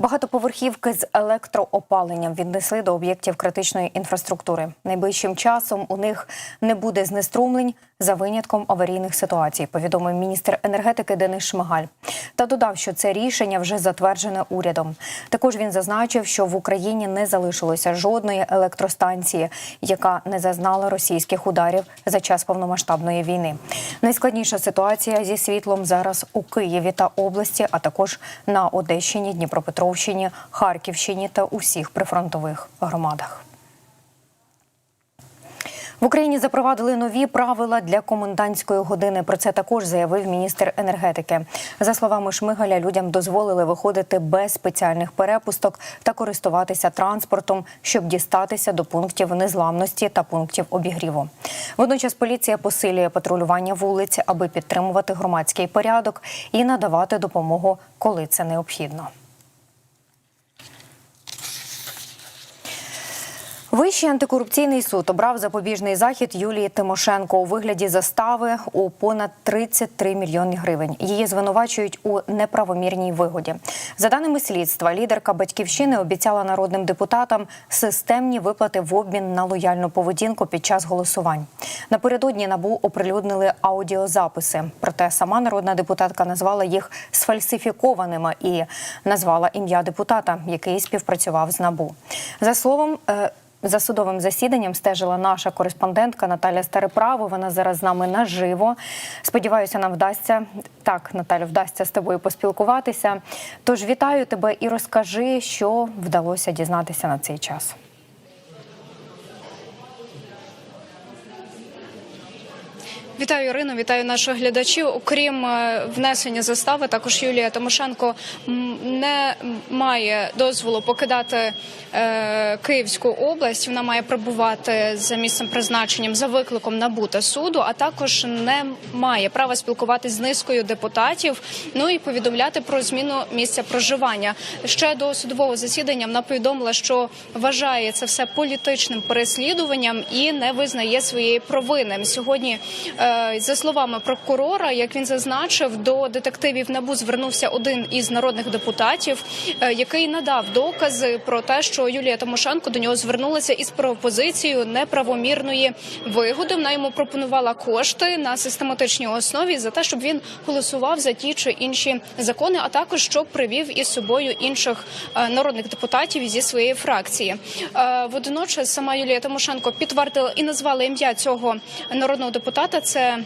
Багатоповерхівки з електроопаленням віднесли до об'єктів критичної інфраструктури. Найближчим часом у них не буде знеструмлень за винятком аварійних ситуацій. Повідомив міністр енергетики Денис Шмигаль. Та додав, що це рішення вже затверджене урядом. Також він зазначив, що в Україні не залишилося жодної електростанції, яка не зазнала російських ударів за час повномасштабної війни. Найскладніша ситуація зі світлом зараз у Києві та області, а також на Одещині, Дніпропетровщині, Харківщині та усіх прифронтових громадах. В Україні запровадили нові правила для комендантської години. Про це також заявив міністр енергетики. За словами Шмигаля, людям дозволили виходити без спеціальних перепусток та користуватися транспортом, щоб дістатися до пунктів незламності та пунктів обігріву. Водночас поліція посилює патрулювання вулиць, аби підтримувати громадський порядок і надавати допомогу, коли це необхідно. Вищий антикорупційний суд обрав запобіжний захід Юлії Тимошенко у вигляді застави у понад 33 мільйони гривень. Її звинувачують у неправомірній вигоді. За даними слідства, лідерка батьківщини обіцяла народним депутатам системні виплати в обмін на лояльну поведінку під час голосувань. Напередодні набу оприлюднили аудіозаписи. Проте сама народна депутатка назвала їх сфальсифікованими і назвала ім'я депутата, який співпрацював з набу. За словом. За судовим засіданням стежила наша кореспондентка Наталя Стареправо. Вона зараз з нами наживо. Сподіваюся, нам вдасться так, Наталю, вдасться з тобою поспілкуватися. Тож вітаю тебе і розкажи, що вдалося дізнатися на цей час. Вітаю Ірино, вітаю наших глядачів. Окрім е, внесення застави, також Юлія Тимошенко не має дозволу покидати е, Київську область. Вона має прибувати за місцем призначенням за викликом набута суду, а також не має права спілкуватись з низкою депутатів. Ну і повідомляти про зміну місця проживання. Ще до судового засідання вона повідомила, що вважає це все політичним переслідуванням і не визнає своєї провини. Сьогодні. Е, За словами прокурора, як він зазначив, до детективів набу звернувся один із народних депутатів, е, який надав докази про те, що Юлія Тимошенко до нього звернулася із пропозицією неправомірної вигоди. Вона йому пропонувала кошти на систематичній основі за те, щоб він голосував за ті чи інші закони, а також щоб привів із собою інших е, народних депутатів зі своєї фракції. Водночас сама Юлія Тимошенко підтвердила і назвала ім'я цього народного депутата. Це um,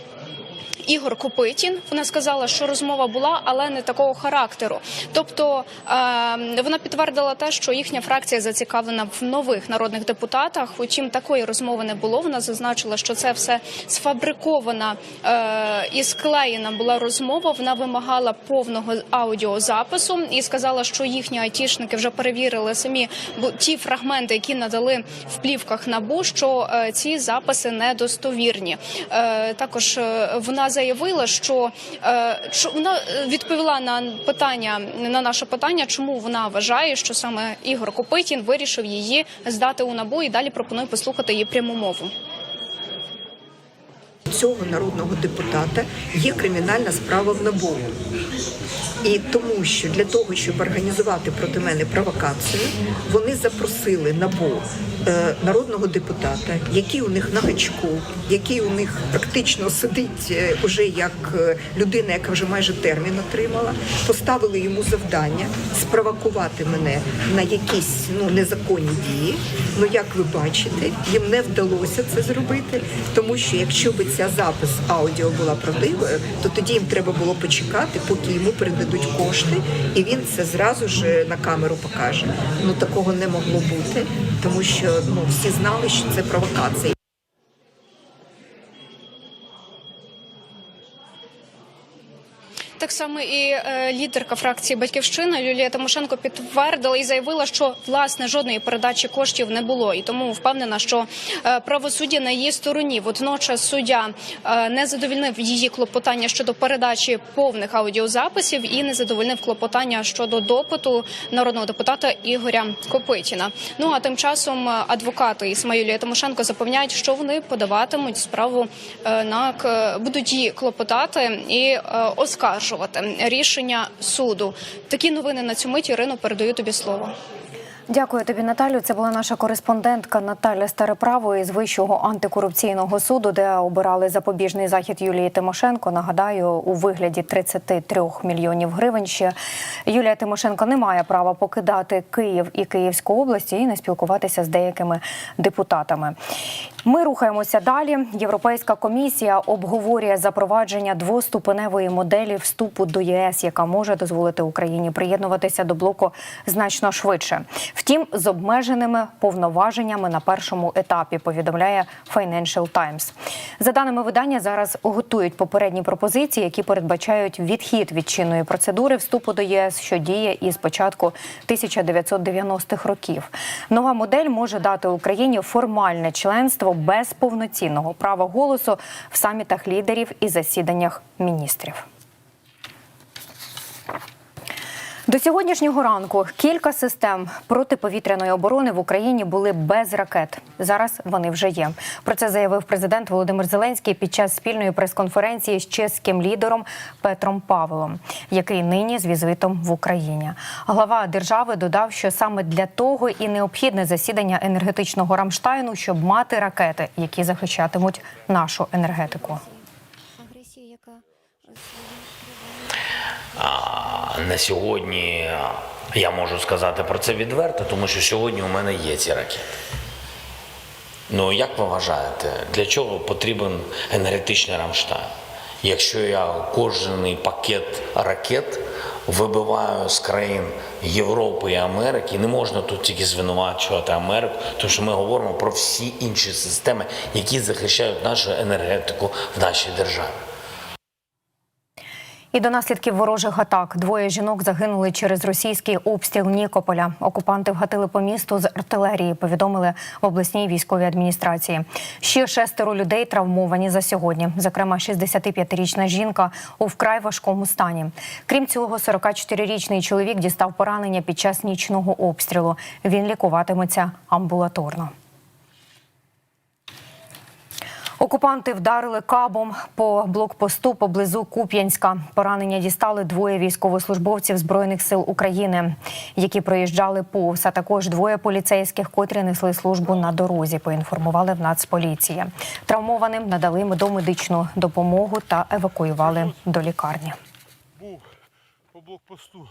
Ігор Копитін. Вона сказала, що розмова була, але не такого характеру. Тобто е, вона підтвердила те, що їхня фракція зацікавлена в нових народних депутатах. Утім, такої розмови не було. Вона зазначила, що це все сфабрикована е, і склеєна була розмова. Вона вимагала повного аудіозапису і сказала, що їхні айтішники вже перевірили самі ті фрагменти, які надали в плівках набу, що е, ці записи недостовірні. Е, також е, вона заявила, що, е, вона е, відповіла на питання на наше питання, чому вона вважає, що саме Ігор Копитін вирішив її здати у набу і далі пропонує послухати її пряму мову. Цього народного депутата є кримінальна справа в НАБУ. І тому, що для того, щоб організувати проти мене провокацію, вони запросили НАБУ е, народного депутата, який у них на гачку, який у них практично сидить е, уже як е, людина, яка вже майже термін отримала, поставили йому завдання спровокувати мене на якісь ну незаконні дії. Ну як ви бачите, їм не вдалося це зробити, тому що якщо би ця запис аудіо була правдивою, то тоді їм треба було почекати, поки йому передадуть кошти, і він це зразу ж на камеру покаже. Ну такого не могло бути, тому що ну всі знали, що це провокація. Так само і е, лідерка фракції Батьківщина Юлія Тимошенко підтвердила і заявила, що власне жодної передачі коштів не було, і тому впевнена, що е, правосуддя на її стороні. Водночас суддя е, не задовільнив її клопотання щодо передачі повних аудіозаписів і не задовольнив клопотання щодо допиту народного депутата Ігоря Копитіна. Ну а тим часом адвокати і сама Юлія Тимошенко запевняють, що вони подаватимуть справу на будуть її клопотати і оскаржувати. Оскаржувати рішення суду. Такі новини на цю мить Ірино передаю тобі слово. Дякую тобі, Наталю. Це була наша кореспондентка Наталя Стареправо із Вищого антикорупційного суду, де обирали запобіжний захід Юлії Тимошенко. Нагадаю, у вигляді 33 мільйонів гривень. Ще Юлія Тимошенко не має права покидати Київ і Київську область і не спілкуватися з деякими депутатами. Ми рухаємося далі. Європейська комісія обговорює запровадження двоступеневої моделі вступу до ЄС, яка може дозволити Україні приєднуватися до блоку значно швидше. Втім, з обмеженими повноваженнями на першому етапі. Повідомляє Financial Times. За даними видання, зараз готують попередні пропозиції, які передбачають відхід від чинної процедури вступу до ЄС, що діє із початку 1990-х років. Нова модель може дати Україні формальне членство без повноцінного права голосу в самітах лідерів і засіданнях міністрів. До сьогоднішнього ранку кілька систем протиповітряної оборони в Україні були без ракет. Зараз вони вже є. Про це заявив президент Володимир Зеленський під час спільної прес-конференції з чеським лідером Петром Павелом, який нині з візитом в Україні. Глава держави додав, що саме для того і необхідне засідання енергетичного Рамштайну, щоб мати ракети, які захищатимуть нашу енергетику. агресія, яка на сьогодні я можу сказати про це відверто, тому що сьогодні у мене є ці ракети. Ну, як ви вважаєте, для чого потрібен енергетичний Рамштайн? Якщо я кожний пакет ракет вибиваю з країн Європи і Америки, не можна тут тільки звинувачувати Америку, тому що ми говоримо про всі інші системи, які захищають нашу енергетику в нашій державі. І до наслідків ворожих атак двоє жінок загинули через російський обстріл Нікополя. Окупанти вгатили по місту з артилерії. Повідомили в обласній військовій адміністрації. Ще шестеро людей травмовані за сьогодні. Зокрема, 65-річна жінка у вкрай важкому стані. Крім цього, 44-річний чоловік дістав поранення під час нічного обстрілу. Він лікуватиметься амбулаторно. Окупанти вдарили кабом по блокпосту поблизу Куп'янська. Поранення дістали двоє військовослужбовців збройних сил України, які проїжджали повз, а також двоє поліцейських, котрі несли службу на дорозі. Поінформували в Нацполіції. Травмованим надали домедичну допомогу та евакуювали до лікарні. був по блокпосту.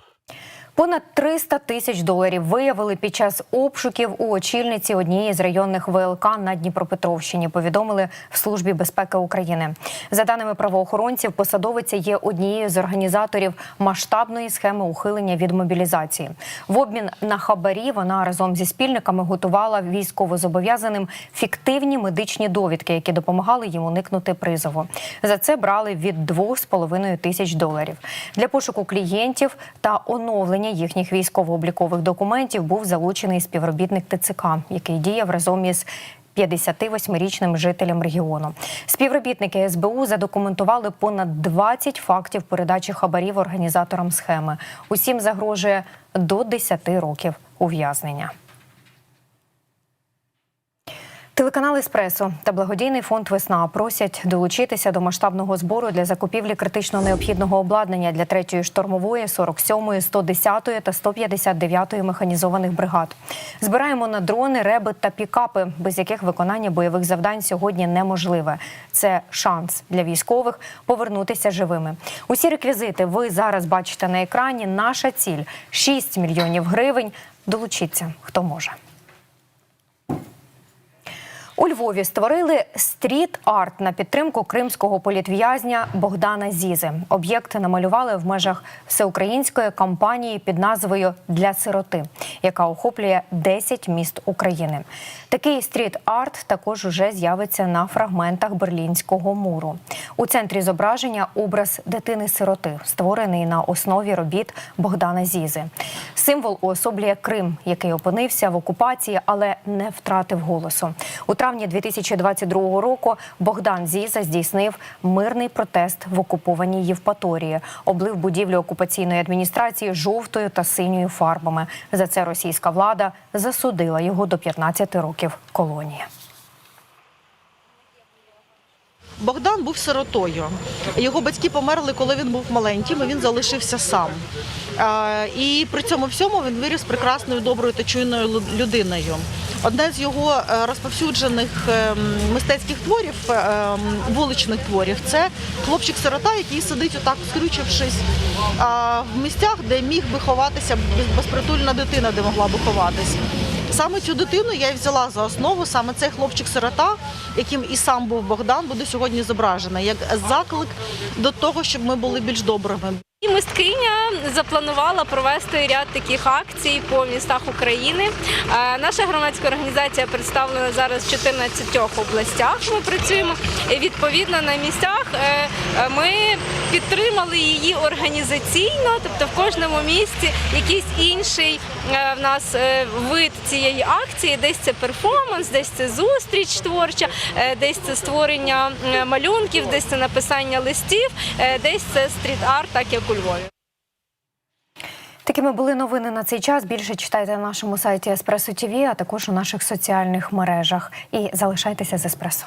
Понад 300 тисяч доларів виявили під час обшуків у очільниці однієї з районних ВЛК на Дніпропетровщині. Повідомили в службі безпеки України. За даними правоохоронців, посадовиця є однією з організаторів масштабної схеми ухилення від мобілізації. В обмін на хабарі вона разом зі спільниками готувала військовозобов'язаним фіктивні медичні довідки, які допомагали їм уникнути призову. За це брали від 2,5 тисяч доларів. Для пошуку клієнтів та оновлення їхніх військово-облікових документів був залучений співробітник ТЦК, який діяв разом із 58-річним жителем регіону. Співробітники СБУ задокументували понад 20 фактів передачі хабарів організаторам схеми. Усім загрожує до 10 років ув'язнення. Телеканал «Еспресо» та благодійний фонд Весна просять долучитися до масштабного збору для закупівлі критично необхідного обладнання для 3-ї штурмової, 47-ї, 110-ї та 159-ї механізованих бригад. Збираємо на дрони, реби та пікапи, без яких виконання бойових завдань сьогодні неможливе. Це шанс для військових повернутися живими. Усі реквізити ви зараз бачите на екрані. Наша ціль 6 мільйонів гривень. Долучіться, хто може. У Львові створили стріт-арт на підтримку кримського політв'язня Богдана Зізи. Об'єкт намалювали в межах всеукраїнської кампанії під назвою Для сироти, яка охоплює 10 міст України. Такий стріт-арт також уже з'явиться на фрагментах берлінського муру. У центрі зображення образ дитини-сироти, створений на основі робіт Богдана Зізи. Символ уособлює Крим, який опинився в окупації, але не втратив голосу. У травні 2022 року Богдан Зіза здійснив мирний протест в окупованій Євпаторії, облив будівлю окупаційної адміністрації жовтою та синьою фарбами. За це російська влада засудила його до 15 років колонії. Богдан був сиротою. Його батьки померли, коли він був маленьким, і він залишився сам. Е, І при цьому всьому він виріс прекрасною, доброю та чуйною людиною. Одне з його е, розповсюджених ем, мистецьких творів, е, ем, вуличних творів, це хлопчик-сирота, який сидить отак, скрючившись в місцях, де міг би ховатися безпритульна дитина, де могла би ховатись. Саме цю дитину я й взяла за основу. Саме цей хлопчик-сирота, яким і сам був Богдан, буде сьогодні зображений як заклик до того, щоб ми були більш добрими. І мисткиня запланувала провести ряд таких акцій по містах України. Е, Наша громадська організація представлена зараз в 14 областях. Ми працюємо. Відповідно на місцях е, ми підтримали її організаційно, тобто в кожному місті якийсь інший е, в нас е, вид цієї акції. Десь це перформанс, десь це зустріч творча, е, десь це створення е, малюнків, десь це написання листів, е, десь це стріт-арт, так як у Львові. Такими були новини на цей час. Більше читайте на нашому сайті Еспресо ТВ, а також у наших соціальних мережах. І залишайтеся з Еспресо.